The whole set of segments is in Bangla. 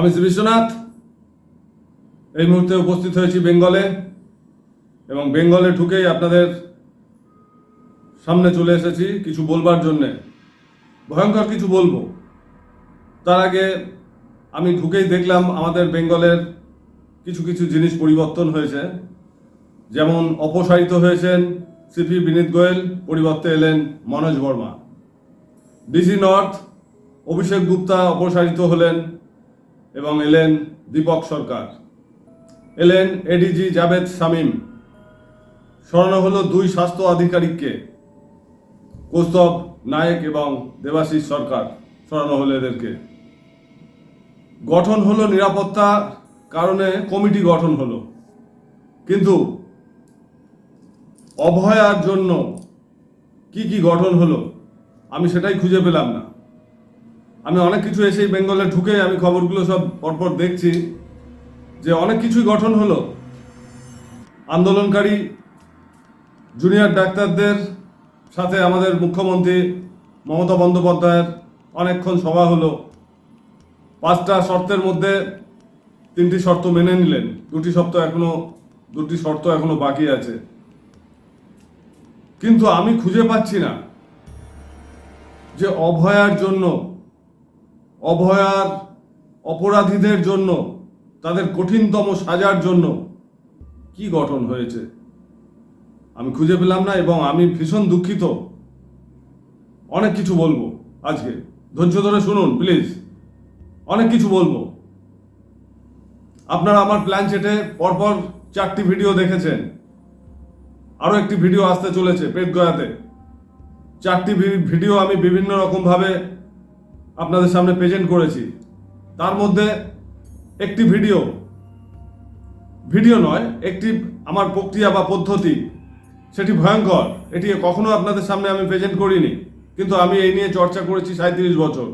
আমি শ্রী বিশ্বনাথ। এই মুহূর্তে উপস্থিত হয়েছি বেঙ্গলে এবং বেঙ্গলে ঢুকেই আপনাদের সামনে চলে এসেছি কিছু বলবার জন্যে। ভয়ঙ্কর কিছু বলব। তার আগে আমি ঢুকেই দেখলাম আমাদের বেঙ্গলের কিছু কিছু জিনিস পরিবর্তন হয়েছে। যেমন অপসারিত হয়েছেন সিপি বিনীত গোয়েল, পরিবর্তে এলেন মনোজ বর্মা। ডিসি নর্থ, অভিষেক গুপ্তা অপসারিত হলেন এবং এলেন দীপক সরকার। এলেন এডিজি জাভেদ শামীম। স্মরণ হলো দুই স্বাস্থ্য আধিকারিককে, কৌস্তব নায়েক এবং দেবাশিস সরকার সরানো হলো এদেরকে। গঠন হলো নিরাপত্তা কারণে কমিটি গঠন হলো। কিন্তু অভয়ার জন্য কি কি গঠন হলো, আমি সেটাই খুঁজে পেলাম না। আমি অনেক কিছু এসেই বেঙ্গলে ঢুকে আমি খবরগুলো সব পরপর দেখছি যে অনেক কিছুই গঠন হলো। আন্দোলনকারী জুনিয়র ডাক্তারদের সাথে আমাদের মুখ্যমন্ত্রী মমতা বন্দ্যোপাধ্যায়ের অনেকক্ষণ সভা হলো। পাঁচটা শর্তের মধ্যে তিনটি শর্ত মেনে নিলেন, দুটি শর্ত এখনও, দুটি শর্ত এখনও বাকি আছে। কিন্তু আমি খুঁজে পাচ্ছি না যে অভয়ার জন্য অভয়ার অপরাধীদের জন্য, তাদের কঠিনতম সাজার জন্য কি গঠন হয়েছে? আমি খুঁজে পেলাম না এবং আমি ভীষণ দুঃখিত। অনেক কিছু বলব আজকে। ধৈর্য ধরে শুনুন প্লিজ অনেক কিছু বলব। আপনারা আমার প্ল্যান চেটে পরপর চারটি ভিডিও দেখেছেন। আরও একটি ভিডিও আসতে চলেছে পেট গয়াতে চারটি ভিডিও আমি বিভিন্ন রকমভাবে আপনাদের সামনে প্রেজেন্ট করেছি। তার মধ্যে একটি ভিডিও ভিডিও নয়, একটি আমার প্রক্রিয়া বা পদ্ধতি। সেটি ভয়ঙ্কর। এটি কখনো আপনাদের সামনে আমি প্রেজেন্ট করিনি। কিন্তু আমি এই নিয়ে চর্চা করেছি সাঁত্রিশ বছর।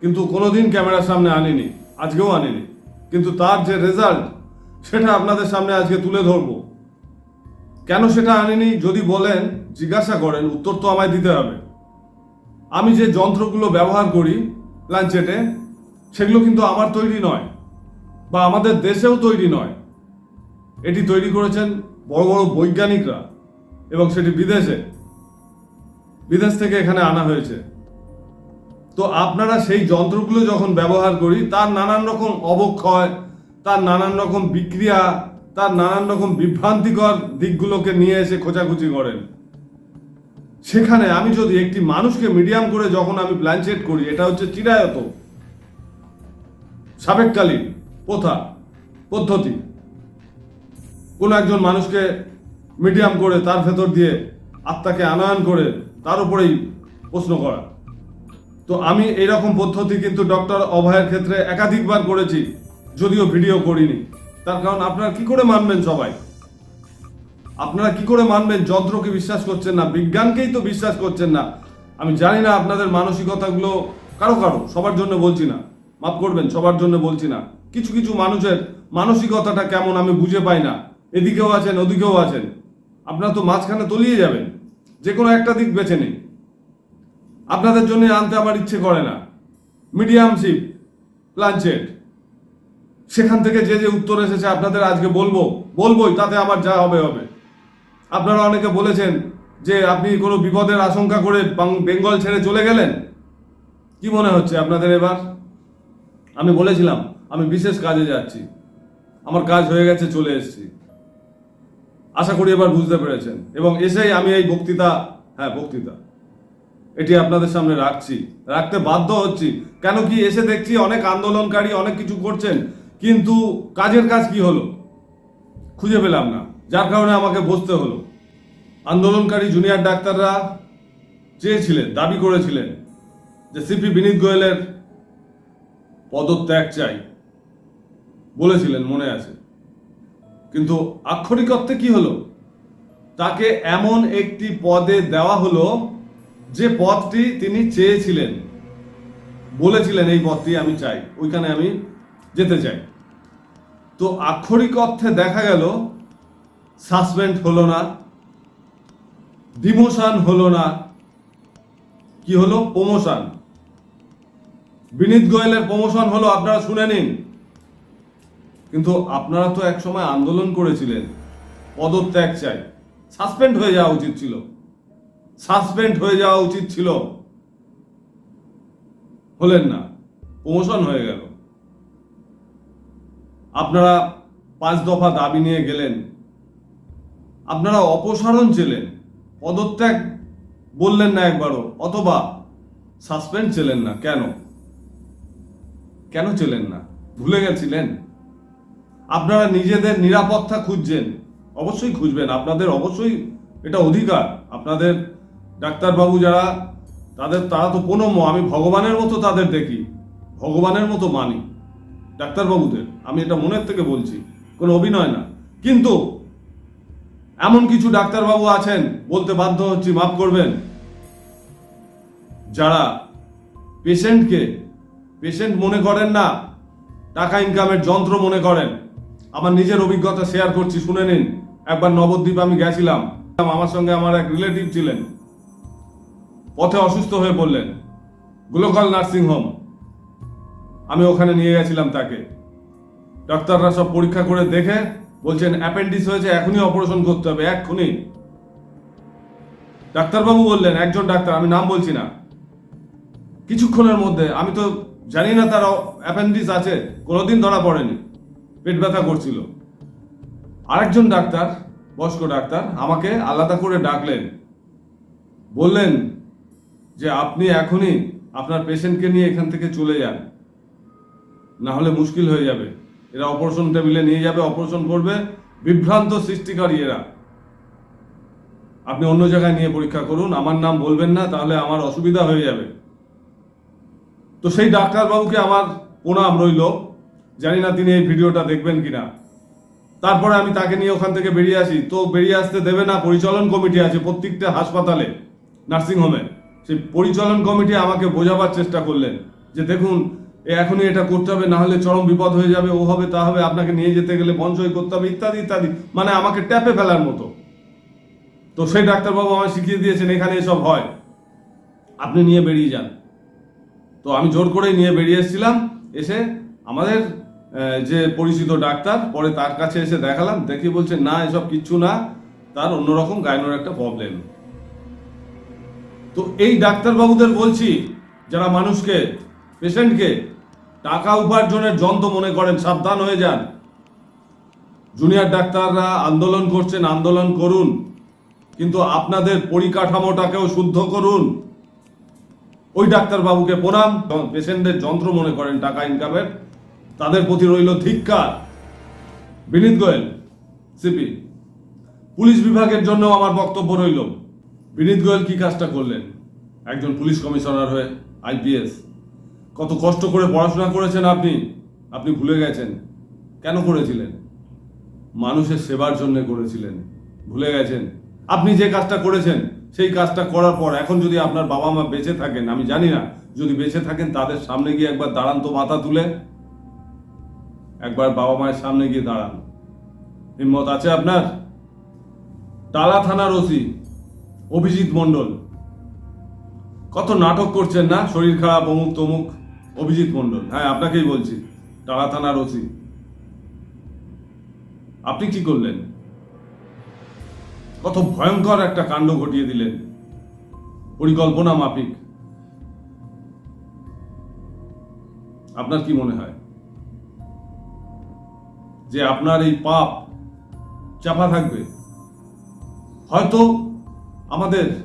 কিন্তু কোনোদিন ক্যামেরার সামনে আনিনি, আজকেও আনিনি। কিন্তু তার যে রেজাল্ট সেটা আপনাদের সামনে আজকে তুলে ধরবো। কেন সেটা আনিনি, যদি বলেন, জিজ্ঞাসা করেন, উত্তর তো আমায় দিতে হবে। আমি যে যন্ত্রগুলো ব্যবহার করি প্ল্যানচেটে সেগুলো কিন্তু আমার তৈরি নয় বা আমাদের দেশেও তৈরি নয়। এটি তৈরি করেছেন বড় বড় বৈজ্ঞানিকরা এবং সেটি বিদেশে, বিদেশ থেকে এখানে আনা হয়েছে। তো আপনারা সেই যন্ত্রগুলো যখন ব্যবহার করি, তার নানান রকম অবক্ষয়, তার নানান রকম বিক্রিয়া, তার নানান রকম বিভ্রান্তিকর দিকগুলোকে নিয়ে এসে খোঁচাখুচি করেন। সেখানে আমি যদি একটি মানুষকে মিডিয়াম করে যখন আমি প্ল্যানচেট করি, এটা হচ্ছে চিরায়ত। সাবেককালীন প্রথা, পদ্ধতি। কোনো একজন মানুষকে মিডিয়াম করে তার ভেতর দিয়ে আত্মাকে আনয়ন করে তার উপরেই প্রশ্ন করা। তো আমি এইরকম পদ্ধতি কিন্তু ডক্টর অভয়ের ক্ষেত্রে একাধিকবার করেছি, যদিও ভিডিও করিনি। তার কারণ আপনারা কি করে মানবেন সবাই? আপনারা কি করে মানবেন? যন্ত্রকে বিশ্বাস করছেন না, বিজ্ঞানকেই তো বিশ্বাস করছেন না। আমি জানি না আপনাদের মানসিকতাগুলো কারও কারও, সবার জন্য বলছি না। মাফ করবেন, সবার জন্য বলছি না। কিছু কিছু মানুষের মানসিকতাটা কেমন আমি বুঝে পাই না। এদিকেও আছেন, ওদিকেও আছেন। আপনারা তো মাঝখানে তলিয়ে যাবেন। যে কোনো একটা দিক বেছে নিন। আপনাদের জন্য আনতে আমার ইচ্ছে করে না। মিডিয়াম শিপ প্লানচেট সেখান থেকে যে যে উত্তর এসেছে আপনাদের আজকে বলব, বলবোই, তাতে আমার যা হবে হবে। আপনারা অনেকে বলেছেন যে আপনি কোনো বিপদের আশঙ্কা করে বেঙ্গল ছেড়ে চলে গেলেন? কি মনে হচ্ছে আপনাদের এবার? আমি বলেছিলাম, আমি বিশেষ কাজে যাচ্ছি। আমার কাজ হয়ে গেছে, চলে এসেছি। আশা করি এবার বুঝতে পেরেছেন। এবং এসেই আমি এই বক্তৃতা হ্যাঁ বক্তৃতা। এটি আপনাদের সামনে রাখছি। রাখতে বাধ্য হচ্ছি। কেন কি এসে দেখছি অনেক আন্দোলনকারী অনেক কিছু করছেন, কিন্তু কাজের কাজ কি হলো? খুঁজে পেলাম না। যার কারণে আমাকে বসতে হলো। আন্দোলনকারী জুনিয়র ডাক্তাররা চেয়েছিলেন, দাবি করেছিলেন যে সিপি বিনীত গোয়েলের পদত্যাগ চাই বলেছিলেন, মনে আছে। কিন্তু আক্ষরিক অর্থে কি হলো? তাকে এমন একটি পদে দেওয়া হলো যে পদটি তিনি চেয়েছিলেন। বলেছিলেন, এই পদটি আমি চাই, ওইখানে আমি যেতে চাই। তো আক্ষরিক অর্থে দেখা গেল, সাসপেন্ড হলো না। ডিমোশন হলো না। কি হলো? প্রমোশন। বিনীত গোয়েলের প্রমোশন হলো, আপনারা শুনে নিন। কিন্তু আপনারা তো এক সময় আন্দোলন করেছিলেন। পদত্যাগ চাই। সাসপেন্ড হয়ে যাওয়া উচিত ছিল। সাসপেন্ড হয়ে যাওয়া উচিত ছিল। হলেন না। প্রমোশন হয়ে গেল। আপনারা পাঁচ দফা দাবি নিয়ে গেলেন। আপনারা অপসারণ ছিলেন পদত্যাগ বললেন না একবারও, অথবা সাসপেন্ড ছিলেন না, কেন? কেন ছিলেন না? ভুলে গেছিলেন? আপনারা নিজেদের নিরাপত্তা খুঁজছেন, অবশ্যই খুঁজবেন, আপনাদের অবশ্যই এটা অধিকার। আপনাদের ডাক্তারবাবু যারা, তাদের, তারা তো প্রণম্য আমি ভগবানের মতো তাদের দেখি, ভগবানের মতো মানি, ডাক্তারবাবুদের, আমি এটা মনের থেকে বলছি, কোনো অভিনয় না। কিন্তু এমন কিছু ডাক্তারবাবু আছেন, বলতে বাধ্য হচ্ছি, মাফ করবেন। যারা পেশেন্টকে, পেশেন্ট মনে করেন না, টাকা ইনকামের যন্ত্র মনে করেন, আমার নিজের অভিজ্ঞতা শেয়ার করছি, শুনে নিন। একবার নবদ্বীপ আমি গেছিলাম, আমার সঙ্গে আমার এক রিলেটিভ ছিলেন। পথে অসুস্থ হয়ে পড়লেন, গ্লোকাল নার্সিং হোম আমি ওখানে নিয়ে গেছিলাম তাকে। ডাক্তাররা সব পরীক্ষা করে দেখে বলছেন অ্যাপেন্ডিক্স হয়েছে, এখনই অপারেশন করতে হবে, এক্ষুনি। ডাক্তারবাবু বললেন, একজন ডাক্তার, আমি নাম বলছি না। কিছুক্ষণের মধ্যে, আমি তো জানি না তার অ্যাপেন্ডিক্স আছে, কোনোদিন ধরা পড়েনি, পেট ব্যথা করছিল। আরেকজন ডাক্তার, বয়স্ক ডাক্তার, আমাকে আলাদা করে ডাকলেন। বললেন যে, আপনি এখনই আপনার পেশেন্টকে নিয়ে এখান থেকে চলে যান না হলে মুশকিল হয়ে যাবে। এরা অপারেশন টেবিলে নিয়ে যাবে, অপারেশন করবে। বিভ্রান্ত সৃষ্টিকারী এরা। আপনি অন্য জায়গায় নিয়ে পরীক্ষা করুন, আমার নাম বলবেন না, তাহলে আমার অসুবিধা হয়ে যাবে। তো সেই ডাক্তারবাবুকে আমার প্রণাম রইল। জানি না তিনি এই ভিডিওটা দেখবেন কিনা। তারপরে আমি তাকে নিয়ে ওখান থেকে বেরিয়ে আসি। তো বেরিয়ে আসতে দেবে না, পরিচালন কমিটি আছে প্রত্যেকটা হাসপাতালে, নার্সিংহোমে। সেই পরিচালন কমিটি আমাকে বোঝাবার চেষ্টা করলেন যে দেখুন এখনই এটা করতে হবে না হলে চরম বিপদ হয়ে যাবে, ও হবে, তা হবে, আপনাকে নিয়ে যেতে গেলে বঞ্চয় করতে হবে, ইত্যাদি ইত্যাদি। মানে আমাকে ট্যাপে ফেলার মতো। তো সেই ডাক্তারবাবু আমায় শিখিয়ে দিয়েছেন, এখানে এসব হয়। আপনি নিয়ে বেরিয়ে যান। তো আমি জোর করেই নিয়ে বেরিয়ে এসেছিলাম, এসে আমাদের যে পরিচিত ডাক্তার, পরে তার কাছে এসে দেখালাম, দেখি বলছে, না, এসব কিচ্ছু না, তার অন্যরকম গাইনোর একটা প্রবলেম তো এই ডাক্তারবাবুদের বলছি, যারা মানুষকে পেশেন্টকে টাকা উপার্জনের যন্ত্র মনে করেন, সাবধান হয়ে যান। জুনিয়র ডাক্তাররা আন্দোলন করছেন, আন্দোলন করুন। কিন্তু আপনাদের পরিকাঠামোটাকেও শুদ্ধ করুন। ওই ডাক্তারবাবুকে প্রণাম। পেশেন্টদের যন্ত্র মনে করেন, টাকা ইনকামের তাদের প্রতি রইল ধিক্কার। বিনীত গোয়েল সিপি পুলিশ বিভাগের জন্য আমার বক্তব্য রইল। বিনীত গোয়েল কি কাজটা করলেন? একজন পুলিশ কমিশনার হয়ে আইপিএস কত কষ্ট করে পড়াশোনা করেছেন আপনি? আপনি ভুলে গেছেন। কেন করেছিলেন? মানুষের সেবার জন্য করেছিলেন। ভুলে গেছেন। আপনি যে কাজটা করেছেন, সেই কাজটা করার পর এখন যদি আপনার বাবা মা বেঁচে থাকেন, আমি জানি না, যদি বেঁচে থাকেন তাদের সামনে গিয়ে একবার দাঁড়ান তো মাথা তুলে। একবার বাবা মায়ের সামনে গিয়ে দাঁড়ান। হিম্মত আছে আপনার? টালা থানার ওসি, অভিজিৎ মণ্ডল। কত নাটক করছেন না? শরীর খারাপ অমুক তমুক অভিজিৎ মণ্ডল। হ্যাঁ আপনাকেই বলছি। টালা থানার ওসি। আপনি কি করলেন? কত ভয়ঙ্কর একটা কাণ্ড ঘটিয়ে দিলেন। পরিকল্পনা মাফিক। আপনার কি মনে হয়? যে আপনার এই পাপ চাপা থাকবে? হয়তো আমাদের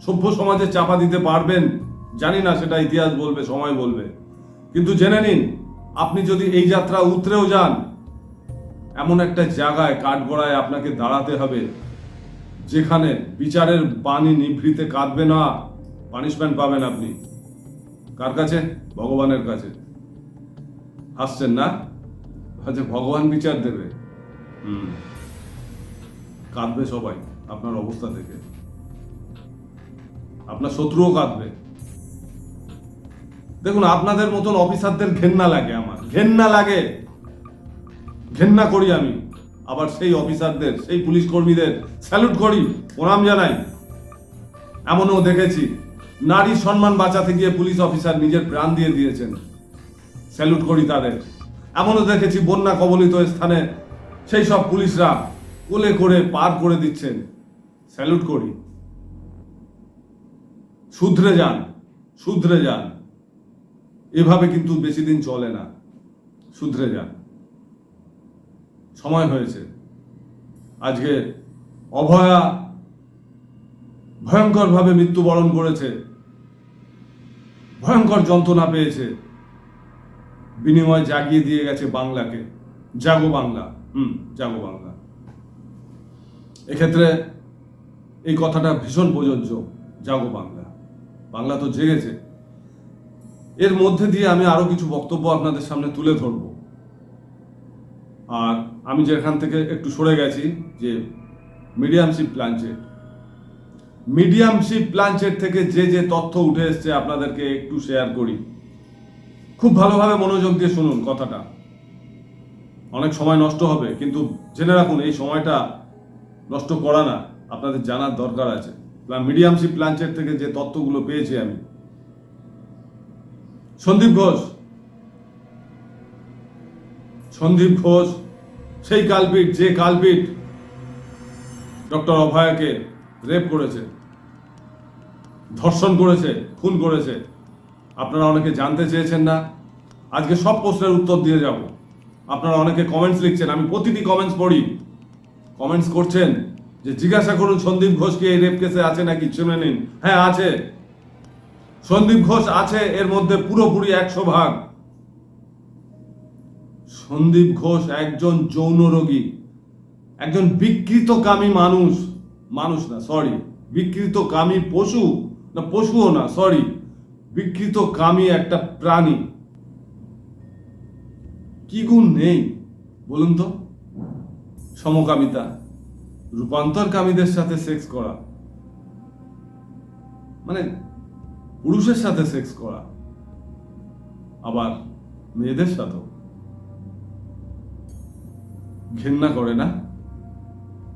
সভ্য সমাজে চাপা দিতে পারবেন। জানি না, সেটা ইতিহাস বলবে, সময় বলবে। কিন্তু জেনে নিন, আপনি যদি এই যাত্রা উতরেও যান, এমন একটা জায়গায় কাঠগড়ায় আপনাকে দাঁড়াতে হবে, যেখানে বিচারের বাণী নিভৃতে কাঁদবে না পানিশমেন্ট পাবেন আপনি। কার কাছে? ভগবানের কাছে। হাসছেন না? আচ্ছা ভগবান বিচার দেবে। হুম। কাঁদবে সবাই, আপনার অবস্থা থেকে আপনার শত্রুও কাঁদবে। দেখুন, আপনাদের মতন অফিসারদের ঘেন্না লাগে আমার। ঘেন্না লাগে। ঘেন্না করি আমি। আবার সেই অফিসারদের, সেই পুলিশ কর্মীদের স্যালুট করি, প্রণাম জানাই। এমনও দেখেছি নারীর সম্মান বাঁচাতে গিয়ে পুলিশ অফিসার নিজের প্রাণ দিয়ে দিয়েছেন। স্যালুট করি তাদের। এমনও দেখেছি, বন্যা কবলিত স্থানে সেই সব পুলিশরা কোলে করে পার করে দিচ্ছেন। স্যালুট করি। শুধরে যান শুধরে যান। এভাবে কিন্তু বেশি দিন চলে না। শুধরে যান। সময় হয়েছে। আজকে অভয়া ভয়ঙ্করভাবে মৃত্যুবরণ করেছে। ভয়ঙ্কর যন্ত্রণা পেয়েছে। বিনিময় জাগিয়ে দিয়ে গেছে বাংলাকে। জাগো বাংলা। হুম, জাগো বাংলা। এক্ষেত্রে এই কথাটা ভীষণ প্রযোজ্য। জাগো বাংলা। বাংলা তো জেগেছে। এর মধ্যে দিয়ে আমি আরও কিছু বক্তব্য আপনাদের সামনে তুলে ধরব। আর আমি যেখান থেকে একটু সরে গেছি যে মিডিয়ামশিপ প্লাঞ্চেট মিডিয়ামশিপ প্লাঞ্চেট থেকে যে যে তথ্য উঠে এসছে আপনাদেরকে একটু শেয়ার করি। খুব ভালোভাবে মনোযোগ দিয়ে শুনুন কথাটা। অনেক সময় নষ্ট হবে, কিন্তু জেনে রাখুন, এই সময়টা নষ্ট করা না, আপনাদের জানার দরকার আছে। মিডিয়ামশিপ প্লাঞ্চেট থেকে যে তথ্যগুলো পেয়েছি আমি সন্দীপ ঘোষ। সন্দীপ ঘোষ, সেই কালপিট যে কালপিট ডক্টর অভয়াকে রেপ করেছে, ধর্ষণ করেছে, খুন করেছে, আপনারা অনেকে জানতে চেয়েছেন না। আজকে সব প্রশ্নের উত্তর দিয়ে যাব। আপনারা অনেকে কমেন্টস লিখছেন, আমি প্রতিটি কমেন্টস পড়ি। কমেন্টস করছেন যে, জিজ্ঞাসা করুন সন্দীপ ঘোষ কি এই রেপ কেসে আছে নাকি? শুনে নিন। হ্যাঁ আছে। সন্দীপ ঘোষ আছে, এর মধ্যে পুরোপুরি একশো ভাগ সন্দীপ ঘোষ একজন যৌন রোগী, একজন বিকৃতকামী মানুষ মানুষ না সরি বিকৃতকামী পশু, না, পশুও না সরি বিকৃতকামী একটা প্রাণী। কি গুণ নেই, বলুন তো? সমকামিতা, রূপান্তরকামীদের সাথে সেক্স করা। মানে পুরুষের সাথে সেক্স করা, আবার মেয়েদের সাথেও। ঘেন্না করে না?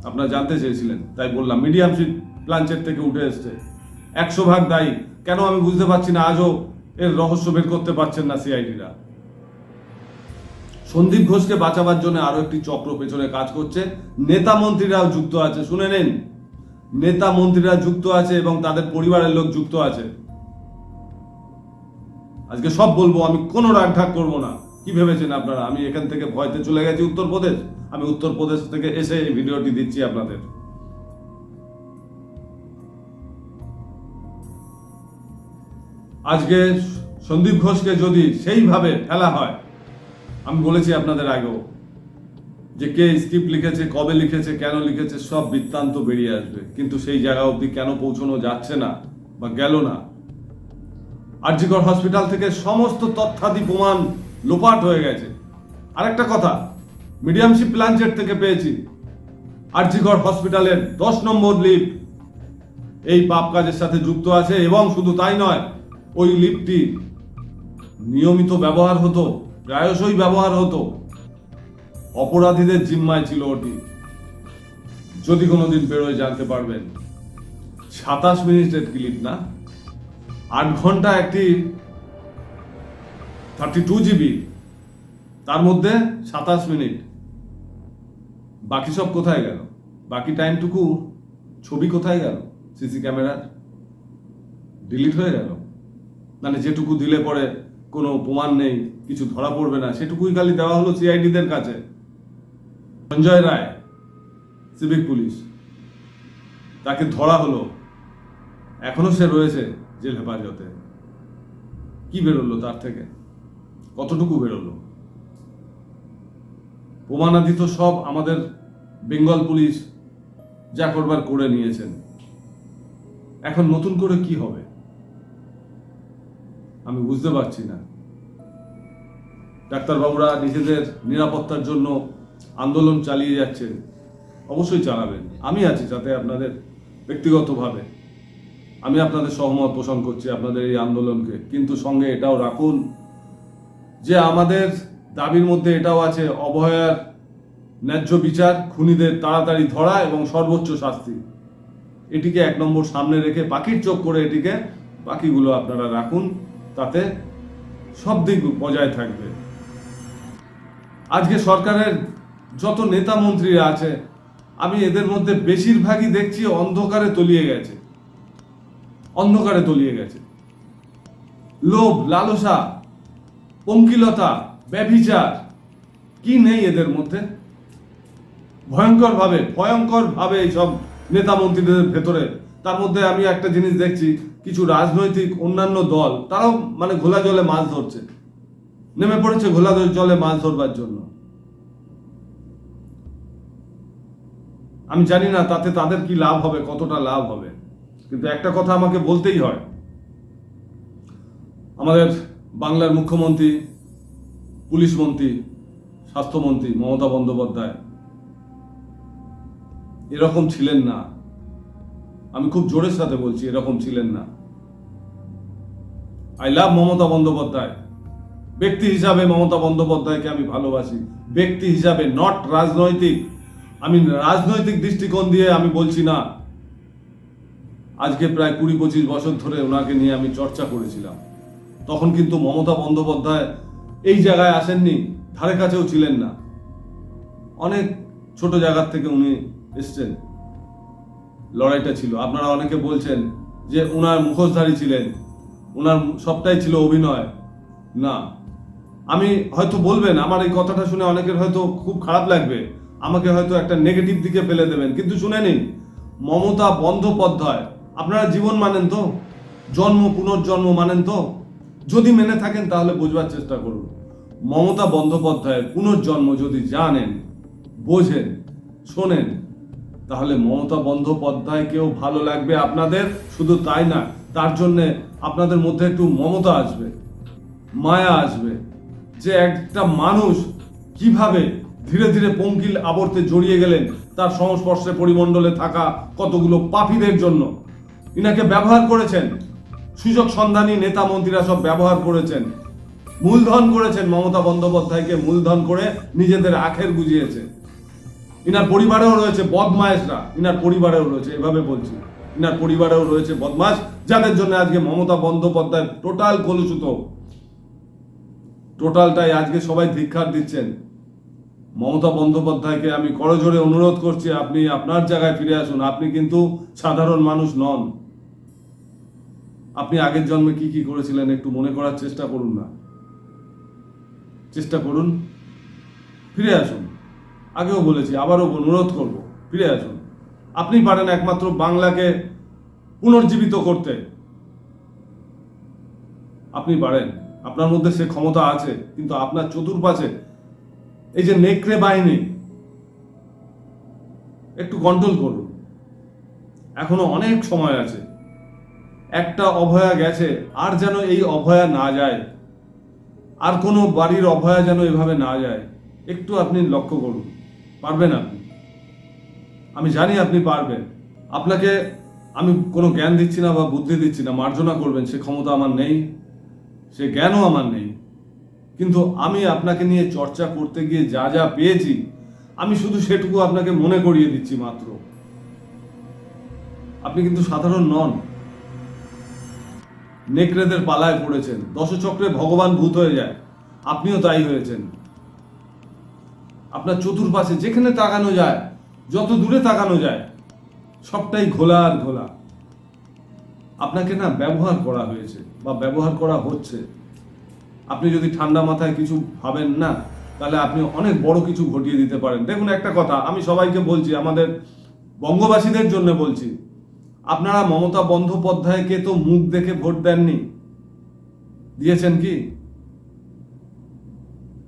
আপনারা জানতে চেয়েছিলেন, তাই বললাম মিডিয়াম প্লাঞ্চের থেকে উঠে এসছে। একশো ভাগ দায়ী। কেন আমি বুঝতে পারছি না, আজও এর রহস্য বের করতে পারছেন না সিআইডিরা। সন্দীপ ঘোষকে বাঁচাবার জন্য আরও একটি চক্র পেছনে কাজ করছে। নেতা মন্ত্রীরাও যুক্ত আছে, শুনে নিন। নেতা মন্ত্রীরা যুক্ত আছে এবং তাদের পরিবারের লোক যুক্ত আছে। আজকে সব বলব, আমি কোনো রাগ ঢাক করব না। কি ভেবেছেন আপনারা? আমি এখান থেকে ভয়তে চলে গেছি উত্তরপ্রদেশ। আমি উত্তরপ্রদেশ থেকে এসে এই ভিডিওটি দিচ্ছি আপনাদের। আজকে সন্দীপ ঘোষকে যদি সেইভাবে ফেলা হয়, আমি বলেছি আপনাদের আগেও, যে কে স্ক্রিপ্ট লিখেছে, কবে লিখেছে, কেন লিখেছে, সব বৃত্তান্ত বেরিয়ে আসবে। কিন্তু সেই জায়গা অবধি কেন পৌঁছানো যাচ্ছে না বা গেল না আরজিকর হসপিটাল থেকে সমস্ত তথ্যাদি প্রমাণ লোপাট হয়ে গেছে। আরেকটা কথা, মিডিয়ামশিপ প্লাঞ্চেট থেকে পেয়েছি। আরজিকর হসপিটালের দশ নম্বর লিফট। এই পাপ কাজের সাথে যুক্ত আছে এবং শুধু তাই নয়, ওই লিফটটি নিয়মিত ব্যবহার হতো, প্রায়শই ব্যবহার হতো। অপরাধীদের জিম্মায় ছিল ওটি। যদি কোনোদিন বেরোয় জানতে পারবেন, সাতাশ মিনিটের ক্লিপ না? আট ঘণ্টা একটি থার্টি টু জিবি তার মধ্যে সাতাশ মিনিট। বাকি সব কোথায় গেল? বাকি টাইমটুকু ছবি কোথায় গেল? সিসি ক্যামেরার? ডিলিট হয়ে গেল? মানে যেটুকু দিলে পরে কোনো প্রমাণ নেই, কিছু ধরা পড়বে না, সেটুকুই খালি দেওয়া হলো সিআইডিদের কাছে। সঞ্জয় রায় সিভিক পুলিশ তাকে ধরা হলো। এখনও সে রয়েছে। জেল হেফাজতে কি বেরোলো তার থেকে? কতটুকু বেরোলো? প্রমাণাদি তো সব আমাদের বেঙ্গল পুলিশ যা করবার করে নিয়েছেন। এখন নতুন করে কি হবে? আমি বুঝতে পারছি না। ডাক্তারবাবুরা নিজেদের নিরাপত্তার জন্য আন্দোলন চালিয়ে যাচ্ছেন। অবশ্যই চালাবেন আমি আছি যাতে আপনাদের ব্যক্তিগতভাবে আমি আপনাদের সহমত পোষণ করছি আপনাদের এই আন্দোলনকে। কিন্তু সঙ্গে এটাও রাখুন যে আমাদের দাবির মধ্যে এটাও আছে অভয়ার ন্যায্য বিচার, খুনিদের তাড়াতাড়ি ধরা এবং সর্বোচ্চ শাস্তি। এটিকে এক নম্বর সামনে রেখে পাখির চোখ করে এটিকে বাকিগুলো আপনারা রাখুন, তাতে সব দিক বজায় থাকবে। আজকে সরকারের যত নেতা মন্ত্রীরা আছে, আমি এদের মধ্যে বেশিরভাগই দেখছি অন্ধকারে তলিয়ে গেছে। অন্ধকারে তলিয়ে গেছে। লোভ, লালসা, পঙ্কিলতা, ব্যভিচার, কি নেই এদের মধ্যে? ভয়ঙ্করভাবে ভয়ঙ্করভাবে ভয়ঙ্কর ভাবে এইসব নেতা মন্ত্রীদের ভেতরে। তার মধ্যে আমি একটা জিনিস দেখছি, কিছু রাজনৈতিক অন্যান্য দল, তারাও মানে ঘোলা জলে মাছ ধরছে। নেমে পড়েছে ঘোলা জলে মাছ ধরবার জন্য। আমি জানি না তাতে তাদের কি লাভ হবে, কতটা লাভ হবে। কিন্তু একটা কথা আমাকে বলতেই হয়। আমাদের বাংলার মুখ্যমন্ত্রী, পুলিশ মন্ত্রী স্বাস্থ্যমন্ত্রী মমতা বন্দ্যোপাধ্যায় এরকম ছিলেন না। আমি খুব জোরের সাথে বলছি, এরকম ছিলেন না। I love Mamata Bandyopadhyay. ব্যক্তি হিসাবে মমতা বন্দ্যোপাধ্যায়কে আমি ভালোবাসি। ব্যক্তি হিসাবে নট রাজনৈতিক। আমি রাজনৈতিক দৃষ্টিকোণ দিয়ে আমি বলছি না আজকে প্রায় কুড়ি পঁচিশ বছর ধরে ওনাকে নিয়ে আমি চর্চা করেছিলাম। তখন কিন্তু মমতা বন্দ্যোপাধ্যায় এই জায়গায় আসেননি, ধারে কাছেও ছিলেন না। অনেক ছোট জায়গার থেকে উনি এসছেন। লড়াইটা ছিল। আপনারা অনেকে বলছেন যে ওনার মুখোশধারী ছিলেন ওনার সবটাই ছিল অভিনয়। না। আমি হয়তো বলবেন, আমার এই কথাটা শুনে অনেকের হয়তো খুব খারাপ লাগবে। আমাকে হয়তো একটা নেগেটিভ দিকে ফেলে দেবেন, কিন্তু শুনে নিন, মমতা বন্দ্যোপাধ্যায় আপনারা জীবন মানেন তো? জন্ম, পুনর্জন্ম মানেন তো? যদি মেনে থাকেন, তাহলে বুঝবার চেষ্টা করুন। মমতা বন্দ্যোপাধ্যায়ের পুনর্জন্ম যদি জানেন, বোঝেন, শোনেন, তাহলে মমতা বন্দ্যোপাধ্যায়কেও ভালো লাগবে আপনাদের। শুধু তাই না, তার জন্যে আপনাদের মধ্যে একটু মমতা আসবে, মায়া আসবে। যে একটা মানুষ কীভাবে ধীরে ধীরে পঙ্কিল আবর্তে জড়িয়ে গেলেন, তার সংস্পর্শে পরিমণ্ডলে থাকা কতগুলো পাপীদের জন্য। ইনাকে ব্যবহার করেছেন। সুযোগ সন্ধানী নেতা মন্ত্রীরা সব ব্যবহার করেছেন। মূলধন করেছেন মমতা বন্দ্যোপাধ্যায়কে মূলধন করে নিজেদের আখের বুঝিয়েছে ইনার পরিবারেও রয়েছে বদমায়েশরা। ইনার পরিবারেও রয়েছে, এভাবে বলছি। ইনার পরিবারেও রয়েছে বদমাস যাদের জন্য আজকে মমতা বন্দ্যোপাধ্যায় টোটাল কলুষিত। টোটালটাই আজকে সবাই ধিক্ষার দিচ্ছেন। মমতা বন্দ্যোপাধ্যায়কে আমি করজোরে অনুরোধ করছি, আপনি আপনার জায়গায় ফিরে আসুন। আপনি কিন্তু সাধারণ মানুষ নন। আপনি আগের জন্মে কি কি করেছিলেন একটু মনে করার চেষ্টা করুন না। চেষ্টা করুন। ফিরে আসুন। আগেও বলেছি, আবারও অনুরোধ করব, ফিরে আসুন। আপনি পারেন একমাত্র বাংলাকে পুনর্জীবিত করতে। আপনি পারেন। আপনার মধ্যে সে ক্ষমতা আছে, কিন্তু আপনার চতুর্পাশে এই যে নেকড়ে বাহিনী, একটু কন্ট্রোল করুন। এখনও অনেক সময় আছে। একটা অভয়া গেছে, আর যেন এই অভয়া না যায়। আর কোনো বাড়ির অভয়া যেন এভাবে না যায়। একটু আপনি লক্ষ্য করুন। পারবেন আপনি? আমি জানি আপনি পারবেন। আপনাকে আমি কোনো জ্ঞান দিচ্ছি না বা বুদ্ধি দিচ্ছি না, মার্জনা করবেন, সে ক্ষমতা আমার নেই, সে জ্ঞানও আমার নেই। কিন্তু আমি আপনাকে নিয়ে চর্চা করতে গিয়ে যা যা পেয়েছি, আমি শুধু সেটুকু আপনাকে মনে করিয়ে দিচ্ছি মাত্র। আপনি কিন্তু সাধারণ নন। নেকড়েদের পালায় পড়েছেন। দশচক্রে ভগবান ভূত হয়ে যায়। আপনিও তাই হয়েছেন। আপনার চতুর্পাশে যেখানে তাকানো যায়, যত দূরে তাকানো যায়, সবটাই ঘোলা আর ঘোলা। আপনাকে না ব্যবহার করা হয়েছে বা ব্যবহার করা হচ্ছে। আপনি যদি ঠান্ডা মাথায় কিছু ভাবেন না, তাহলে আপনি অনেক বড় কিছু ঘটিয়ে দিতে পারেন। দেখুন একটা কথা, আমি সবাইকে বলছি, আমাদের বঙ্গবাসীদের জন্য বলছি আপনারা মমতা বন্দ্যোপাধ্যায়কে তো মুখ দেখে ভোট দেননি। দিয়েছেন কি?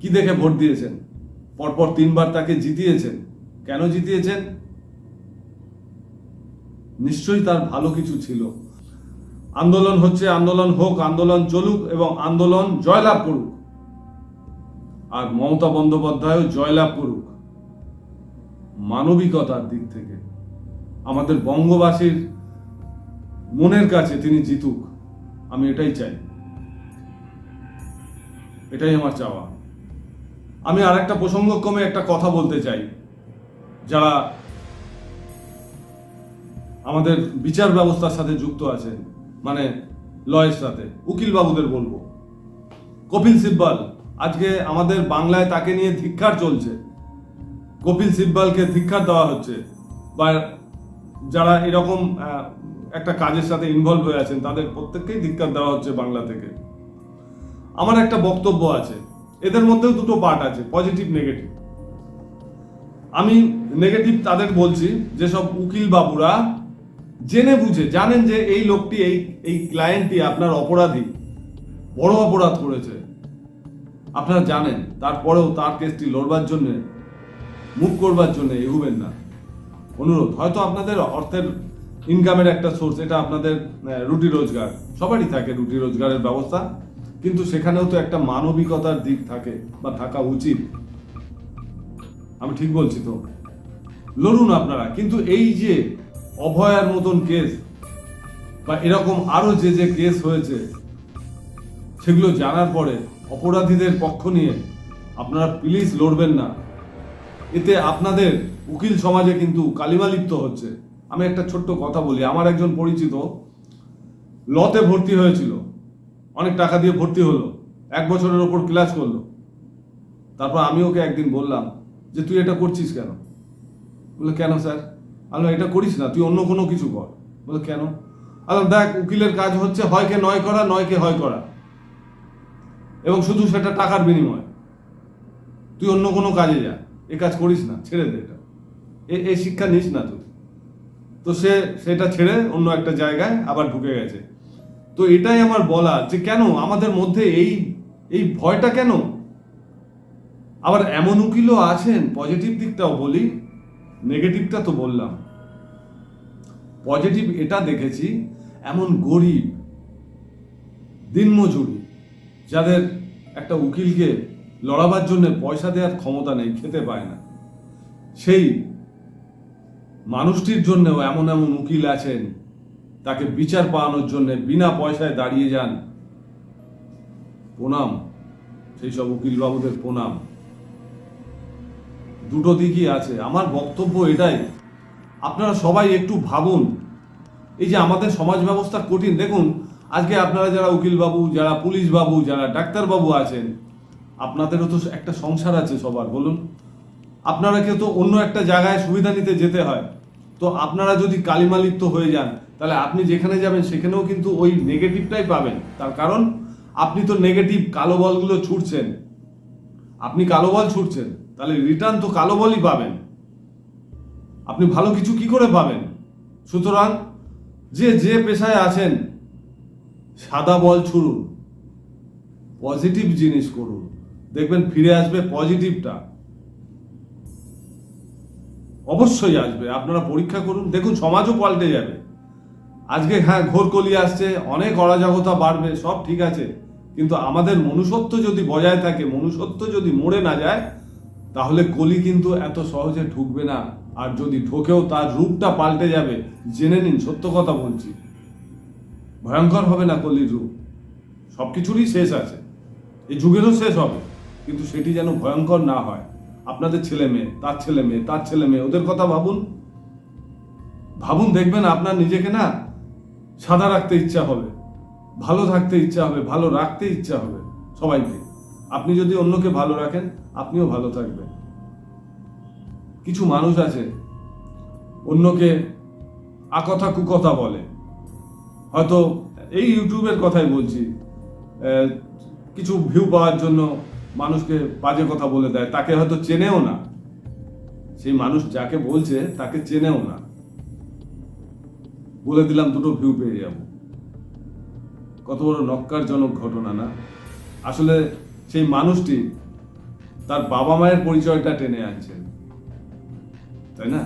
কি দেখে ভোট দিয়েছেন? পরপর তিনবার তাকে জিতিয়েছেন। কেন জিতিয়েছেন? নিশ্চয়ই তার ভালো কিছু ছিল। আন্দোলন হচ্ছে আন্দোলন হোক, আন্দোলন চলুক এবং আন্দোলন জয়লাভ করুক। আর মমতা বন্দ্যোপাধ্যায়ও জয়লাভ করুক। মানবিকতার দিক থেকে। আমাদের বঙ্গবাসীর মনের কাছে তিনি জিতুক, আমি এটাই চাই। এটাই আমার চাওয়া। আমি আর একটা প্রসঙ্গক্রমে একটা কথা বলতে চাই, যারা আমাদের বিচার ব্যবস্থার সাথে যুক্ত আছেন মানে লয়ের সাথে উকিল বাবুদের বলব। কপিল সিব্বাল, আজকে আমাদের বাংলায় তাকে নিয়ে ধিক্ষার চলছে। কপিল সিব্বালকে ধিক্ষার দেওয়া হচ্ছে, বা যারা এরকম একটা কাজের সাথে ইনভলভ হয়ে আছেন, তাদের প্রত্যেককেই ধিক্ষার দেওয়া হচ্ছে বাংলা থেকে। আমার একটা বক্তব্য আছে, এদের মধ্যেও দুটো পার্ট আছে পজিটিভ নেগেটিভ আমি নেগেটিভ তাদের বলছি, যেসব উকিল বাবুরা জেনে বুঝে, জানেন যে এই লোকটি, এই এই ক্লায়েন্টটি আপনার অপরাধী, বড় অপরাধ করেছে। আপনারা জানেন, তারপরেও তার কেসটি লড়বার জন্য মুভ করবার জন্য এগুবেন না। অনুরোধ, হয়তো আপনাদের অর্থের ইনকামের একটা সোর্স এটা আপনাদের রুটি রোজগার। সবারই থাকে রুটি রোজগারের ব্যবস্থা, কিন্তু সেখানেও তো একটা মানবিকতার দিক থাকে বা থাকা উচিত। আমি ঠিক বলছি তো? লড়ুন আপনারা, কিন্তু এই যে অভয়ার মতন কেস বা এরকম আরও যে যে কেস হয়েছে, সেগুলো জানার পরে অপরাধীদের পক্ষ নিয়ে আপনারা প্লিজ লড়বেন না। এতে আপনাদের উকিল সমাজে কিন্তু কালিমালিপ্ত হচ্ছে। আমি একটা ছোট্ট কথা বলি। আমার একজন পরিচিত লতে ভর্তি হয়েছিল। অনেক টাকা দিয়ে ভর্তি হলো। এক বছরের ওপর ক্লাস করল। তারপর আমি ওকে একদিন বললাম যে, তুই এটা করছিস কেন? বলে কেন স্যার? আমি এটা করিস না, তুই অন্য কোনো কিছু কর। বলে কেন? আলাম দেখ, উকিলের কাজ হচ্ছে হয়কে নয় করা, নয়কে হয় করা। এবং শুধু সেটা টাকার বিনিময়। তুই অন্য কোনো কাজে যা। এ কাজ করিস না, ছেড়ে দে এটা। এ শিক্ষা নিস না তুই। তো সে সেটা ছেড়ে অন্য একটা জায়গায় আবার ঢুকে গেছে। তো এটাই আমার বলা যে কেন আমাদের মধ্যে এই এই ভয়টা কেন? আবার এমন উকিলও আছেন পজিটিভ দিকটাও বলি নেগেটিভটা তো বললাম। পজিটিভ এটা দেখেছি, এমন গরিব, দিনমজুরি, যাদের একটা উকিলকে লড়াবার জন্য পয়সা দেওয়ার ক্ষমতা নেই, খেতে পায় না। সেই মানুষটির জন্যও এমন এমন উকিল আছেন, তাকে বিচার পাওয়ানোর জন্য বিনা পয়সায় দাঁড়িয়ে যান। প্রণাম, সেই সব উকিল বাবুদের প্রণাম। দুটো দিকই আছে। আমার বক্তব্য এটাই। আপনারা সবাই একটু ভাবুন। এই যে আমাদের সমাজ ব্যবস্থা কঠিন। দেখুন, আজকে আপনারা যারা উকিল বাবু যারা পুলিশ বাবু যারা ডাক্তার বাবু আছেন, আপনাদেরও তো একটা সংসার আছে সবার, বলুন। আপনারা কেউ তো অন্য একটা জায়গায় সুবিধা নিতে যেতে হয়। তো আপনারা যদি কালিমালিপ্ত হয়ে যান, তাহলে আপনি যেখানে যাবেন সেখানেও কিন্তু ওই নেগেটিভটাই পাবেন। তার কারণ, আপনি তো নেগেটিভ কালো বলগুলো ছুটছেন। আপনি কালো বল ছুটছেন, তাহলে রিটার্ন তো কালো বলই পাবেন। আপনি ভালো কিছু কি করে পাবেন? সুতরাং, যে যে পেশায় আছেন, সাদা বল ছুড়ুন পজিটিভ জিনিস করুন। দেখবেন ফিরে আসবে পজিটিভটা অবশ্যই আসবে। আপনারা পরীক্ষা করুন, দেখুন সমাজও পাল্টে যাবে। আজকে হ্যাঁ ঘোর কলি আসছে, অনেক অরাজকতা বাড়বে, সব ঠিক আছে। কিন্তু আমাদের মনুষ্যত্ব যদি বজায় থাকে, মনুষ্যত্ব যদি মরে না যায়, তাহলে কলি কিন্তু এত সহজে ঢুকবে না। আর যদি ঢোকেও, তার রূপটা পাল্টে যাবে। জেনে নিন, সত্য কথা বলছি। ভয়ঙ্কর হবে না কলির রূপ। সব কিছুরই শেষ আছে। এই যুগেরও শেষ হবে, কিন্তু সেটি যেন ভয়ঙ্কর না হয়। আপনাদের ছেলে মেয়ে, তার ছেলে মেয়ে, তার ছেলে মেয়ে, ওদের কথা ভাবুন। ভাবুন, দেখবেন আপনার নিজেকে না সাদা রাখতে ইচ্ছা হবে, ভালো থাকতে ইচ্ছা হবে, ভালো রাখতে ইচ্ছা হবে সবাইকে আপনি যদি অন্যকে ভালো রাখেন, আপনিও ভালো থাকবেন। কিছু মানুষ আছে, অন্যকে আকথা কুকথা বলে। হয়তো এই ইউটিউবের কথাই বলছি কিছু ভিউ পাওয়ার জন্য মানুষকে বাজে কথা বলে দেয়, তাকে হয়তো চেনেও না। সেই মানুষ যাকে বলছে, তাকে চেনেও না। বলে দিলাম দুটো ভিউ পেয়ে যাব। কত বড় নক্কারজনক ঘটনা না? আসলে সেই মানুষটি তার বাবা মায়ের পরিচয়টা টেনে আনছেন তাই না?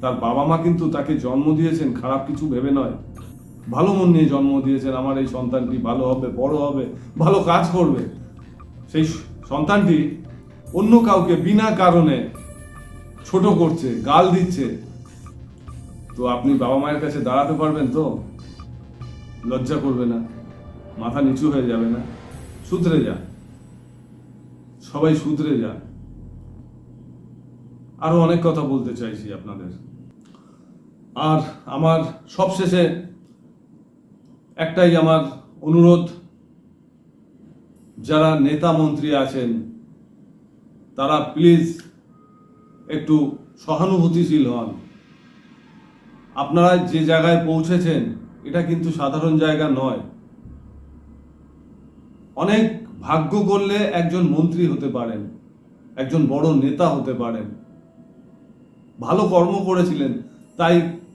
তার বাবা মা কিন্তু তাকে জন্ম দিয়েছেন, খারাপ কিছু ভেবে নয়। ভালো মন নিয়ে জন্ম দিয়েছেন, আমার এই সন্তানটি ভালো হবে, বড় হবে, ভালো কাজ করবে। সেই সন্তানটি অন্য কাউকে বিনা কারণে ছোট করছে, গাল দিচ্ছে। তো আপনি বাবা মায়ের কাছে দাঁড়াতে পারবেন তো? লজ্জা করবে না। মাথা নিচু হয়ে যাবে না। শুধরে যা। সবাই শুধরে যা। আরও অনেক কথা বলতে চাইছি আপনাদের। আর আমার সবশেষে একটাই আমার অনুরোধ যারা নেতা মন্ত্রী আছেন, তারা প্লিজ একটু সহানুভূতিশীল হন। আপনারা যে জায়গায় পৌঁছেছেন, এটা কিন্তু সাধারণ জায়গা নয়। অনেক ভাগ্য করলে একজন মন্ত্রী হতে পারেন, একজন বড় নেতা হতে পারেন। ভালো কর্ম করেছিলেন, তাই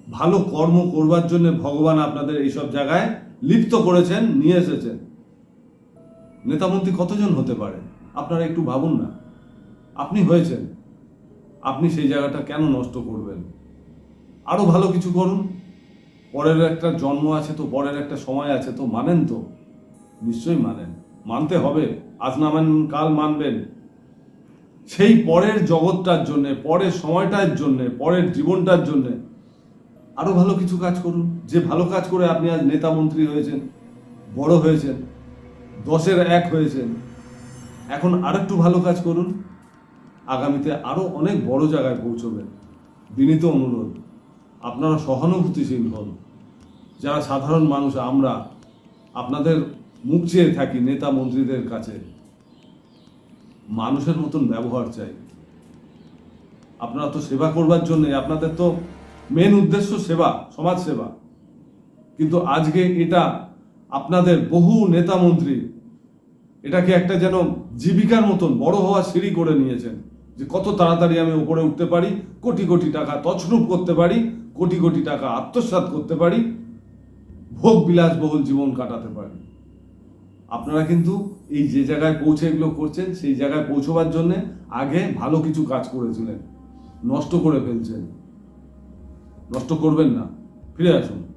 ভালো কর্ম করবার জন্য ভগবান আপনাদের এইসব জায়গায় লিপ্ত করেছেন, নিয়ে এসেছেন। নেতামন্ত্রী কতজন হতে পারে? আপনারা একটু ভাবুন না। আপনি হয়েছেন। আপনি সেই জায়গাটা কেন নষ্ট করবেন? আরও ভালো কিছু করুন। পরের একটা জন্ম আছে তো, পরের একটা সময় আছে তো, মানেন তো। নিশ্চয়ই মানেন। মানতে হবে। আজ না মানেন, কাল মানবেন। সেই পরের জগৎটার জন্য, পরের সময়টার জন্য, পরের জীবনটার জন্য আরও ভালো কিছু কাজ করুন। যে ভালো কাজ করে আপনি আজ নেতা মন্ত্রী হয়েছেন, বড় হয়েছেন দশের এক হয়েছেন। এখন আরেকটু ভালো কাজ করুন। আগামীতে আরও অনেক বড় জায়গায় পৌঁছবেন। বিনীত অনুরোধ, আপনারা সহানুভূতিশীল হন। যারা সাধারণ মানুষ, আমরা আপনাদের মুখ চেয়ে থাকি নেতা মন্ত্রীদের কাছে। মানুষের মতন ব্যবহার চাই। আপনারা তো সেবা করবার জন্য, আপনাদের তো মেন উদ্দেশ্য সেবা, সমাজ সেবা। কিন্তু আজকে এটা আপনাদের বহু নেতা মন্ত্রী এটাকে একটা যেন জীবিকার মতন বড় হওয়ার সিঁড়ি করে নিয়েছেন যে কত তাড়াতাড়ি আমি উপরে উঠতে পারি, কোটি কোটি টাকা তছরূপ করতে পারি, কোটি কোটি টাকা আত্মসাৎ করতে পারি, ভোগ বিলাসবহুল জীবন কাটাতে পারি। আপনারা কিন্তু এই যে জায়গায় পৌঁছে এগুলো করছেন, সেই জায়গায় পৌঁছবার জন্য আগে ভালো কিছু কাজ করেছিলেন, নষ্ট করে ফেলছেন। নষ্ট করবেন না। ফিরে আসুন।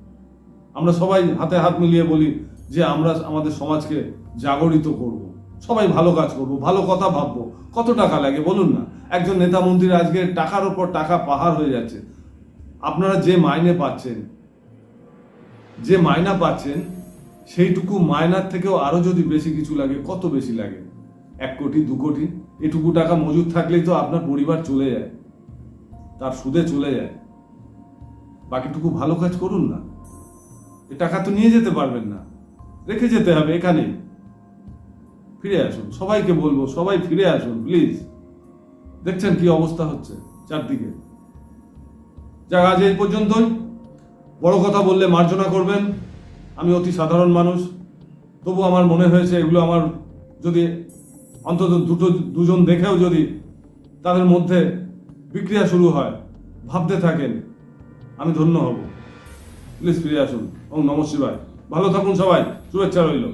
আমরা সবাই হাতে হাত মিলিয়ে বলি যে আমরা আমাদের সমাজকে জাগরিত করব। সবাই ভালো কাজ করব, ভালো কথা ভাববো। কত টাকা লাগে বলুন না? একজন নেতা মন্ত্রীর আজকে টাকার উপর টাকা পাহাড় হয়ে যাচ্ছে। আপনারা যে মাইনে পাচ্ছেন, যে মাইনা পাচ্ছেন, সেইটুকু মায়নার থেকেও আরও যদি বেশি কিছু লাগে, কত বেশি লাগে? এক কোটি, দু কোটি, এটুকু টাকা মজুদ থাকলেই তো আপনার পরিবার চলে যায়, তার সুদে চলে যায়। বাকিটুকু ভালো কাজ করুন না। টাকা তো নিয়ে যেতে পারবেন না। রেখে যেতে হবে এখানেই ফিরে আসুন, সবাইকে বলব, সবাই ফিরে আসুন প্লিজ দেখছেন কি অবস্থা হচ্ছে চারদিকে। যাক, আজ এই পর্যন্তই। বড় কথা বললে মার্জনা করবেন। আমি অতি সাধারণ মানুষ। তবু আমার মনে হয়েছে এগুলো আমার যদি অন্তত দুটো, দুজন দেখেও যদি তাদের মধ্যে বিক্রিয়া শুরু হয়, ভাবতে থাকেন, আমি ধন্য হব। প্লিজ ফিরে আসুন। ও নম শিবায়। ভালো থাকুন সবাই। শুভেচ্ছা রইল।